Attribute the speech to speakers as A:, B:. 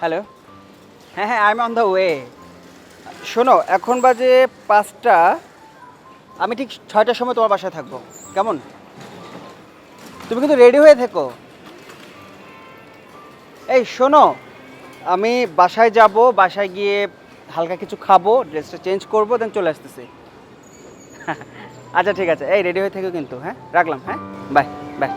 A: Hello হ্যাঁ হ্যাঁ I am on the way শোনো, এখন বাজে পাঁচটা। আমি ঠিক ছয়টার সময় তোমার বাসায় থাকব। কেমন? তুমি কিন্তু রেডি হয়ে থেকো। এই, শোনো, আমি বাসায় যাব, বাসায় গিয়ে হালকা কিছু খাব, ড্রেসটা চেঞ্জ করব দেন চলে আসতেছি। আচ্ছা ঠিক আছে। এই রেডি হয়ে থেকো কিন্তু হ্যাঁ? রাখলাম হ্যাঁ? বাই